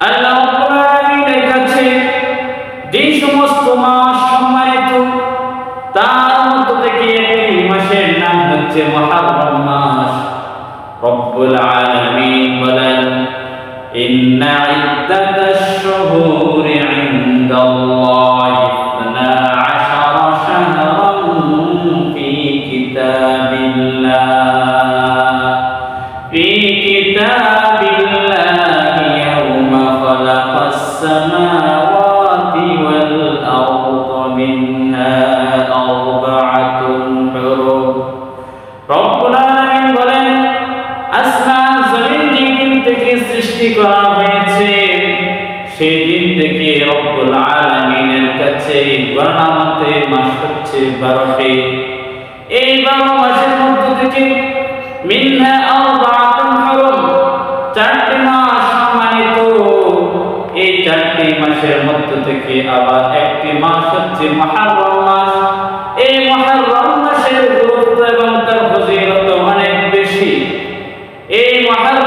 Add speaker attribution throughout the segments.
Speaker 1: আল্লাহ রাব্বুল আলামিনের কাছে যে সমস্ত মাস সম্মানিত তার মধ্য থেকে একটি মাসের নাম হচ্ছে মুহররম মাস রব্বুল আলামিন বলেন إن عدة الشهور عند الله সৃষ্টি করা হয়েছে। সেই দিন থেকে রব্বুল আলামিনের কাছে গণনামতে মাস হচ্ছে বারোটি। এই বারো মাসের মধ্যে থেকে মিনহা আরবাআতুন হুরুম চারটি মাস সম্মানিত। এই চারটি মাসের মধ্য থেকে আবার একটি মাস হচ্ছে মুহররম মাস। এই মুহররম মাসের গুরুত্ব এবং তার ফজিলত অনেক বেশি। এই মুহররমের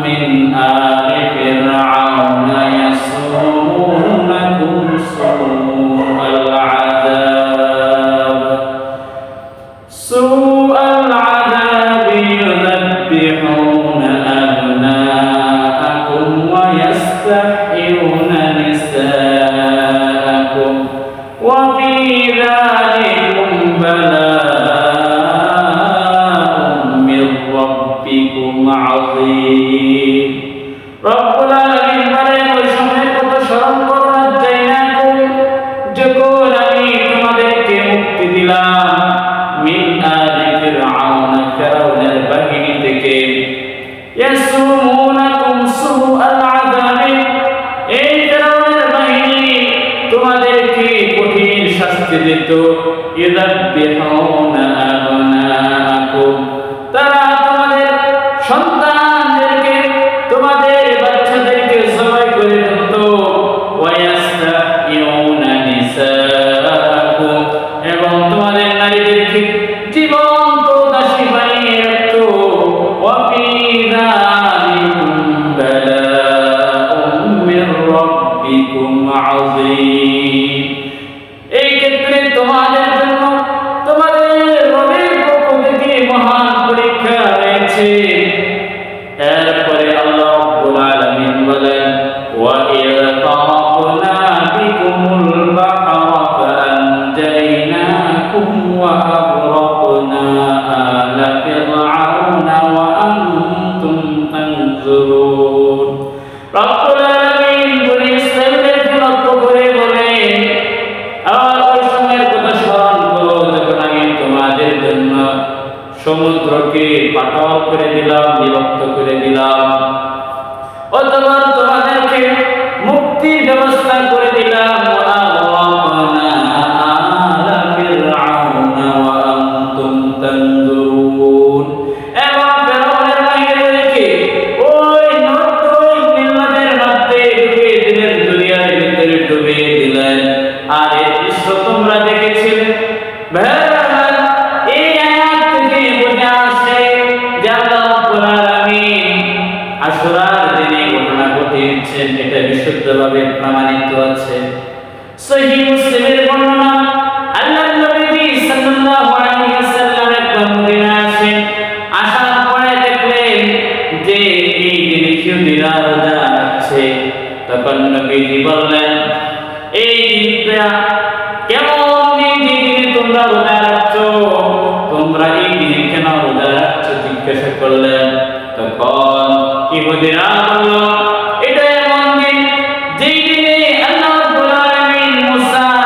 Speaker 1: men عظيم رب العالمين বলেন ওই সময় কত স্মরণ করো না যাইনাকুম যখন আমি তোমাদেরকে মুক্তি দিলাম মিন আলি ফিরআউন ফিরআউনের বাহিনী থেকে ইয়াসুমুনাকুম সুআল আযাবি এই ফিরআউনের বাহিনী তোমাদেরকে কঠিন শাস্তি দিত ইযাববিহুনা আবনাআকুম Grazie. সমুদ্রকে পাটাল করে দিলাম বিভক্ত করে দিলাম। অথবা তোমাদেরকে মুক্তির ব্যবস্থা করে দিলাম। রাখছো তোমরা এই দিনে কেন রোজা রাখছো? জিজ্ঞাসা করলেন তখন ইহুদিরা বলল, এটা এমন দিন যেই দিনে আল্লাহ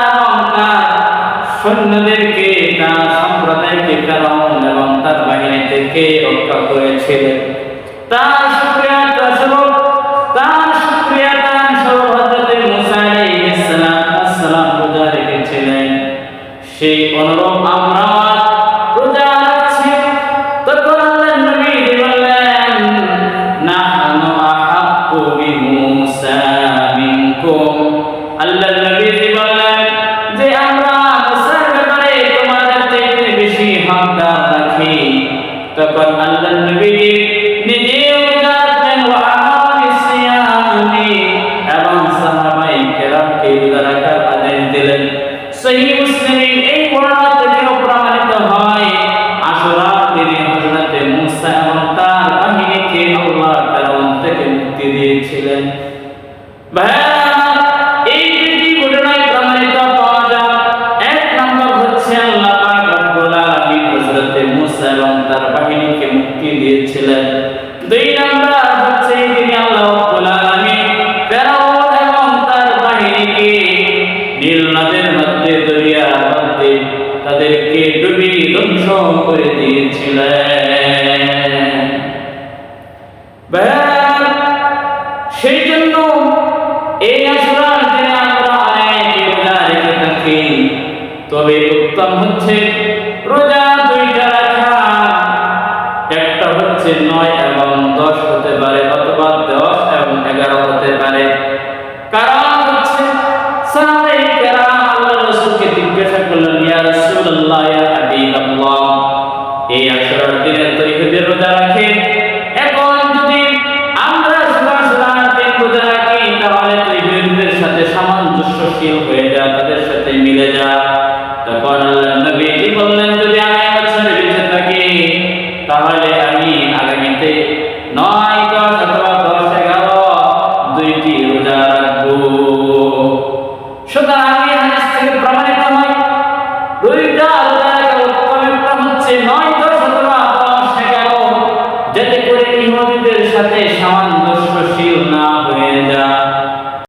Speaker 1: এবং তার সম্প্রদায়কে ফেরাউন এবং তার বাহিনী থেকে রক্ষা করেছিলেন। তার অনুরূপ আমরা সহিহ এই বর্ণনা প্রমাণিত হয় আশুরার দিনে হযরত মুসা এবং তার বাহিনীকে আল্লাহ ফেরাউন থেকে মুক্তি দিয়েছিলেন। ভাইয়া, নীল মধ্যে দরিয়ার মধ্যে তাদেরকে ডুবিয়ে ধ্বংস করে দিয়েছিলেন। সেই জন্য এই আসরার আমরা অনেক রেখে থাকি, তবে উত্তম হচ্ছে রোজা দুইটা রাখা। একটা হচ্ছে নয় এবং দশ হতে পারে, অথবা দশ এবং এগারো হতে পারে। সামঞ্জস্যশীল হয়ে যা তাদের সাথে মিলে যা তখন আল্লাহ নবীজি বললেন